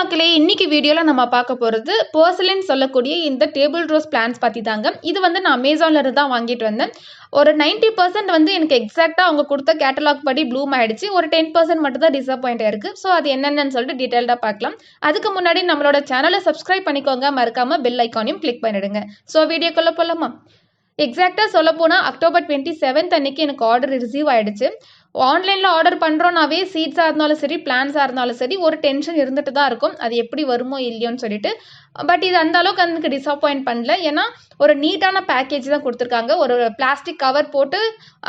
மக்களே இன்னைக்கு வீடியோவில் நம்ம பார்க்க போகிறது பர்சலின் சொல்லக்கூடிய இந்த டேபிள் ரோஸ் பிளான்ஸ் பற்றி தாங்க. இது வந்து நான் அமேசான்ல இருந்து தான் வாங்கிட்டு வந்தேன். ஒரு 90% பர்சன்ட் வந்து எனக்கு எக்ஸாக்டாக அவங்க கொடுத்த கேட்டலாக் படி ப்ளூம் ஆயிடுச்சு. ஒரு டென் பர்சன்ட் மட்டும் தான் டிசப்பாயிண்ட் ஆயிருக்கு. ஸோ அது என்னென்னு சொல்லிட்டு டீட்டெயில்டாக பார்க்கலாம். அதுக்கு முன்னாடி நம்மளோட சேனலை சப்ஸ்கிரைப் பண்ணிக்கோங்க. மறக்காமல் பெல் ஐக்கானையும் கிளிக் பண்ணிடுங்க. ஸோ வீடியோக்குள்ளே போகலாமா எக்ஸாக்டாக சொல்ல போனால் அக்டோபர் டுவெண்ட்டி செவன்த் அன்னைக்கு எனக்கு ஆர்டர் ரிசீவ் ஆயிடுச்சு. ஆன்லைனில் ஆர்டர் பண்ணுறோன்னாவே சீட்ஸாக இருந்தாலும் சரி பிளான்ஸாக இருந்தாலும் சரி ஒரு டென்ஷன் இருந்துட்டு தான் இருக்கும். அது எப்படி வருமோ இல்லையோன்னு சொல்லிட்டு. பட் இது அந்த அளவுக்கு எனக்கு டிசப்பாயிண்ட் பண்ணல. ஏன்னா ஒரு நீட்டான பேக்கேஜ் தான் கொடுத்துருக்காங்க. ஒரு பிளாஸ்டிக் கவர் போட்டு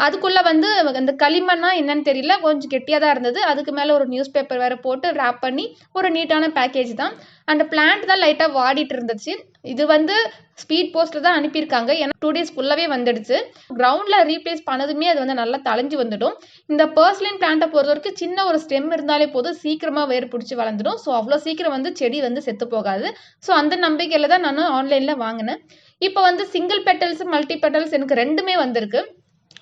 அதுக்குள்ளே வந்து அந்த களிமண்ணா என்னன்னு தெரியல. கொஞ்சம் கெட்டியாக தான் இருந்தது. அதுக்கு மேலே ஒரு நியூஸ் பேப்பர் வேறு போட்டு ரேப் பண்ணி ஒரு நீட்டான பேக்கேஜ் தான். அந்த பிளான்ட் தான் லைட்டாக வாடிட்டு இருந்துச்சு. இது வந்து ஸ்பீட் போஸ்ட்டில் தான் அனுப்பியிருக்காங்க. ஏன்னா டூ டேஸ் ஃபுல்லாகவே வந்துடுச்சு. கிரவுண்டில் ரீப்ளேஸ் பண்ணதுமே அது வந்து நல்லா தலைஞ்சு வந்துடும். இந்த பர்ஸ்லின் பிளான்ட்டை பொறுத்த வரைக்கும் சின்ன ஒரு ஸ்டெம் இருந்தாலே போதும். சீக்கிரமாக வேர் பிடிச்சி வளர்ந்துடும். ஸோ அவ்வளோ சீக்கிரம் வந்து செடி வந்து செத்து போகாது. ஸோ அந்த நம்பிக்கையில் தான் நான் ஆன்லைனில் வாங்கினேன். இப்போ வந்து சிங்கிள் பெட்டல்ஸ் மல்டி பெட்டல்ஸ் எனக்கு ரெண்டுமே வந்திருக்கு.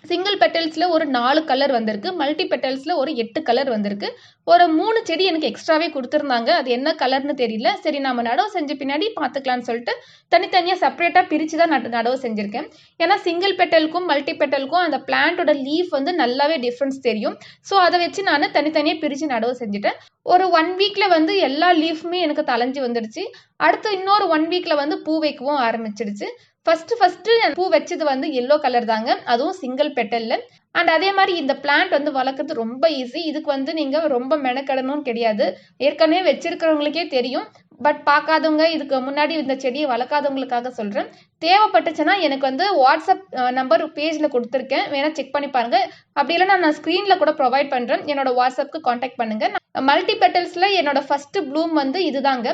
சிங்கிள் பெட்டல்ஸில் ஒரு நாலு கலர் வந்திருக்கு. மல்டி பெட்டல்ஸில் ஒரு எட்டு கலர் வந்திருக்கு. ஒரு மூணு செடி எனக்கு எக்ஸ்ட்ராவே கொடுத்துருந்தாங்க. அது என்ன கலர்னு தெரியல. சரி நம்ம நடவு செஞ்ச பின்னாடி பார்த்துக்கலான்னு சொல்லிட்டு தனித்தனியாக செப்பரேட்டாக பிரித்து தான் நட்டு நடவு செஞ்சுருக்கேன். ஏன்னா சிங்கிள் பெட்டலுக்கும் மல்டி பெட்டலுக்கும் அந்த பிளான்ட்டோட லீஃப் வந்து நல்லாவே டிஃப்ரென்ஸ் தெரியும். ஸோ அதை வச்சு நான் தனித்தனியாக பிரித்து நடவு செஞ்சுட்டேன். ஒரு ஒன் வீக்கில் வந்து எல்லா லீஃப்மே எனக்கு தலைஞ்சு வந்துடுச்சு. அடுத்து இன்னொரு ஒன் வீக்கில் வந்து பூ வைக்கவும் ஆரம்பிச்சிடுச்சு. ஃபர்ஸ்ட் ஃபர்ஸ்ட் பூ வச்சது வந்து எல்லோ கலர் தாங்க. அதுவும் சிங்கிள் பெட்டல்ல அண்ட் அதே மாதிரி இந்த பிளான்ட் வந்து வளர்க்குறது ரொம்ப ஈஸி இதுக்கு வந்து நீங்கள் ரொம்ப மெனக்கடணும்னு கிடையாது. ஏற்கனவே வச்சிருக்கிறவங்களுக்கே தெரியும். பட் பார்க்காதவங்க இதுக்கு முன்னாடி இந்த செடியை வளர்க்காதவங்களுக்காக சொல்கிறேன் தேவைப்பட்டுச்சுன்னா எனக்கு வந்து வாட்ஸ்அப் நம்பர் பேஜில் கொடுத்துருக்கேன். வேணால் செக் பண்ணி பாருங்கள் அப்படி இல்லைனா நான் ஸ்க்ரீனில் கூட ப்ரொவைட் பண்ணுறேன் என்னோட வாட்ஸ்அப்க்கு காண்டாக்ட் பண்ணுங்கள் மல்டி பெட்டல்ஸில் என்னோட ஃபஸ்ட்டு ப்ளூம் வந்து இதுதாங்க.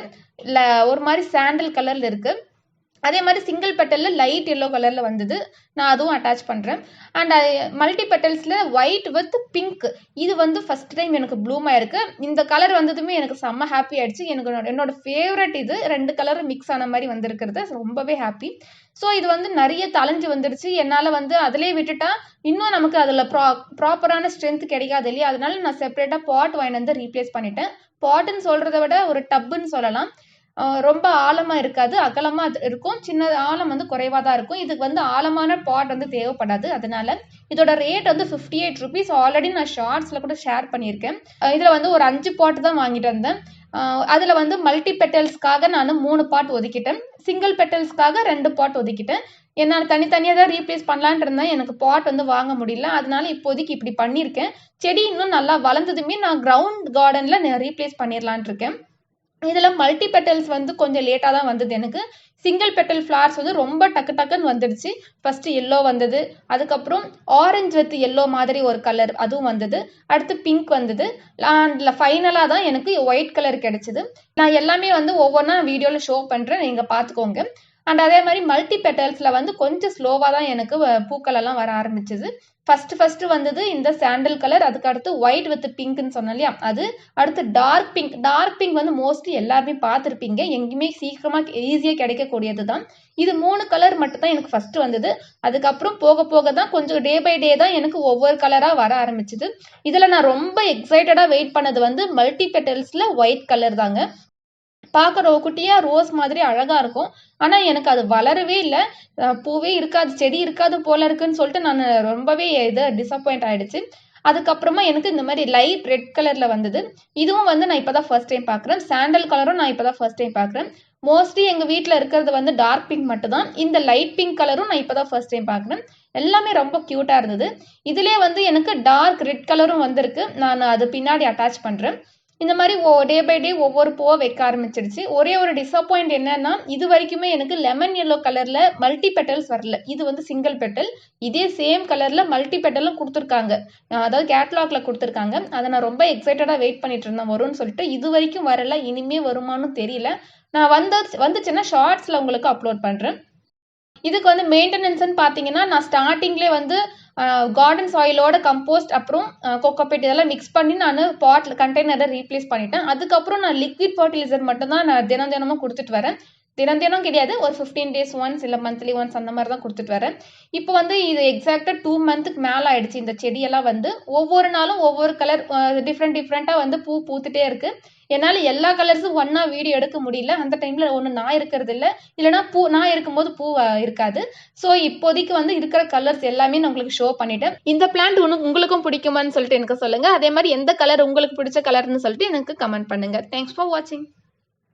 இல்லை ஒரு மாதிரி சாண்டல் கலரில் இருக்குது அதே மாதிரி சிங்கிள் பெட்டலில் லைட் எல்லோ கலரில் வந்தது. நான் அதுவும் அட்டாச் பண்ணுறேன் அண்ட் மல்டி பெட்டல்ஸில் ஒயிட் வித் பிங்க் இது வந்து ஃபஸ்ட் டைம் எனக்கு ப்ளூமாக இருக்குது இந்த கலர் வந்ததுமே எனக்கு செம்ம ஹாப்பி ஆயிடுச்சு. எனக்கு என்னோட ஃபேவரட் இது ரெண்டு கலர் மிக்ஸ் ஆன மாதிரி வந்திருக்கிறது. ரொம்பவே ஹாப்பி ஸோ இது வந்து நிறைய தலைஞ்சு வந்துடுச்சு என்னால் வந்து அதிலே விட்டுட்டா இன்னும் நமக்கு அதில் ப்ரா ப்ராப்பரான ஸ்ட்ரென்த் கிடைக்காது இல்லையா? அதனால நான் செப்பரேட்டாக பாட் வாங்கி வந்து ரீப்ளேஸ் பண்ணிட்டேன். பாட்டுன்னு சொல்கிறத விட ஒரு டப்புன்னு சொல்லலாம். ரொம்ப ஆழமாக இருக்காது அகலமாக இருக்கும். சின்ன ஆழம் வந்து குறைவாக தான் இருக்கும். இதுக்கு வந்து ஆழமான பாட் வந்து தேவைப்படாது. அதனால இதோட ரேட் வந்து ஃபிஃப்டி எயிட் ருபீஸ் ஆல்ரெடி நான் ஷார்ட்ஸில் கூட ஷேர் பண்ணியிருக்கேன். இதில் வந்து ஒரு அஞ்சு பாட்டு தான் வாங்கிட்டு வந்தேன். அதில் வந்து மல்டி பெட்டல்ஸ்க்காக நான் மூணு பாட் ஒதுக்கிட்டேன். சிங்கிள் பெட்டல்ஸ்க்காக ரெண்டு பாட் ஒதுக்கிட்டேன். என்னால் தனித்தனியாக தான் ரீப்ளேஸ் பண்ணலான் இருந்தேன். எனக்கு பாட் வந்து வாங்க முடியல. அதனால இப்போதைக்கு இப்படி பண்ணியிருக்கேன். செடி இன்னும் நல்லா வளர்ந்ததுமே நான் கிரவுண்ட் கார்டனில் ரீப்ளேஸ் பண்ணிடலான் இருக்கேன். இதில் மல்டி பெட்டல்ஸ் வந்து கொஞ்சம் லேட்டாக தான் வந்தது எனக்கு. சிங்கிள் பெட்டல் ஃப்ளார்ஸ் வந்து ரொம்ப டக்கு டக்குன்னு வந்துடுச்சு. ஃபஸ்ட்டு எல்லோ வந்தது. அதுக்கப்புறம் ஆரஞ்சு வித் எல்லோ மாதிரி ஒரு கலர் அதுவும் வந்தது. அடுத்து பிங்க் வந்தது. அதில் ஃபைனலாக தான் எனக்கு ஒயிட் கலர் கிடைச்சிது. நான் எல்லாமே வந்து ஒவ்வொன்றா வீடியோவில் ஷோ பண்ணுறேன் நீங்கள் பார்த்துக்கோங்க. அண்ட் அதே மாதிரி மல்டி பெட்டல்ஸில் வந்து கொஞ்சம் ஸ்லோவாக தான் எனக்கு பூக்கள் எல்லாம் வர ஆரம்பிச்சது. ஃபஸ்ட்டு ஃபஸ்ட்டு வந்தது இந்த சாண்டல் கலர் அதுக்கு அடுத்து ஒயிட் வித் பிங்க்னு சொன்னேன் இல்லையா? அது அடுத்து டார்க் பிங்க் டார்க் பிங்க் வந்து மோஸ்ட்லி எல்லாருமே பார்த்துருப்பீங்க. எங்கேயுமே சீக்கிரமாக ஈஸியாக கிடைக்கக்கூடியது தான் இது மூணு கலர் மட்டும் தான் எனக்கு ஃபஸ்ட்டு வந்தது. அதுக்கப்புறம் போக போக தான் கொஞ்சம் டே பை டே தான் எனக்கு ஒவ்வொரு கலராக வர ஆரம்பிச்சிது. இதில் நான் ரொம்ப எக்ஸைட்டடாக வெயிட் பண்ணது வந்து மல்டி பெட்டல்ஸில் ஒயிட் கலர் தாங்க. பார்க்குற குட்டியாக ரோஸ் மாதிரி அழகாக இருக்கும். ஆனால் எனக்கு அது வளரவே இல்லை. பூவே இருக்காது செடி இருக்காது போல இருக்குன்னு சொல்லிட்டு நான் ரொம்பவே இது டிசப்பாயிண்ட் ஆகிடுச்சு அதுக்கப்புறமா எனக்கு இந்த மாதிரி லைட் ரெட் கலரில் வந்தது. இதுவும் வந்து நான் இப்போ தான் ஃபர்ஸ்ட் டைம் பார்க்குறேன் சாண்டல் கலரும் நான் இப்போ தான் ஃபர்ஸ்ட் டைம் பார்க்குறேன் மோஸ்ட்லி எங்கள் வீட்டில் இருக்கிறது வந்து டார்க் பிங்க் மட்டும் தான் இந்த லைட் பிங்க் கலரும் நான் இப்போ தான் ஃபர்ஸ்ட் டைம் பார்க்குறேன் எல்லாமே ரொம்ப க்யூட்டாக இருந்தது. இதிலே வந்து எனக்கு டார்க் ரெட் கலரும் வந்திருக்கு. நான் அது பின்னாடி அட்டாச் பண்ணுறேன் இந்த மாதிரி ஓ டே பை டே ஒவ்வொரு பூவை வைக்க ஆரம்பிச்சிடுச்சு ஒரே ஒரு டிசப்பாயிண்ட் என்னன்னா இது வரைக்குமே எனக்கு லெமன் எல்லோ கலரில் மல்டி பெட்டல்ஸ் வரல. இது வந்து சிங்கிள் பெட்டல் இதே சேம் கலரில் மல்டி பெட்டலும் கொடுத்துருக்காங்க. அதாவது கேட்லாக்ல கொடுத்துருக்காங்க. அதை நான் ரொம்ப எக்ஸைட்டடாக வெயிட் பண்ணிட்டு இருந்தேன் வரும்னு சொல்லிட்டு. இது வரைக்கும் வரல இனிமே வருமானு தெரியல. நான் வந்த வந்துச்சுன்னா ஷார்ட்ஸில் உங்களுக்கு அப்லோட் பண்ணுறேன் இதுக்கு வந்து மெயின்டெனன்ஸ்னு பார்த்தீங்கன்னா நான் ஸ்டார்டிங்லேயே வந்து கார்டன் சாயிலோட கம்போஸ்ட் அப்புறம் கோகோபேட் இதெல்லாம் மிக்ஸ் பண்ணி நான் பாட்டில் கண்டெய்னரை ரீப்ளேஸ் பண்ணிட்டேன். அதுக்கப்புறம் நான் லிக்விட் ஃபர்டிலைசர் மட்டும்தான் நான் தினம் தினமும் கொடுத்துட்டு வரேன். தினம் தினம் கிடையாது ஒரு ஃபிஃப்டீன் டேஸ் ஒன்ஸ் இல்லை மந்த்லி ஒன்ஸ் அந்த மாதிரி தான் கொடுத்துட்டு வரேன். இப்போ வந்து இது எக்ஸாக்டாக டூ மந்த்துக்கு மேலே ஆயிடுச்சு. இந்த செடியெல்லாம் வந்து ஒவ்வொரு நாளும் ஒவ்வொரு கலர் டிஃப்ரெண்ட் டிஃப்ரெண்ட்டாக வந்து பூ பூத்துட்டே இருக்குது என்னால் எல்லா கலர்ஸும் ஒன்றா வீடியோ எடுக்க முடியல. அந்த டைமில் ஒன்று நான் இருக்கிறது இல்லை. இல்லைனா பூ நான் இருக்கும்போது பூ இருக்காது. ஸோ இப்போதைக்கு வந்து இருக்கிற கலர்ஸ் எல்லாமே நான் உங்களுக்கு ஷோ பண்ணிட்டேன். இந்த பிளான்ட் உனக்கு உங்களுக்கும் பிடிக்குமான்னு சொல்லிட்டு எனக்கு சொல்லுங்கள் அதே மாதிரி எந்த கலர் உங்களுக்கு பிடிச்ச கலர்னு சொல்லிட்டு எனக்கு கமெண்ட் பண்ணுங்கள் தேங்க்ஸ் ஃபார் வாட்சிங்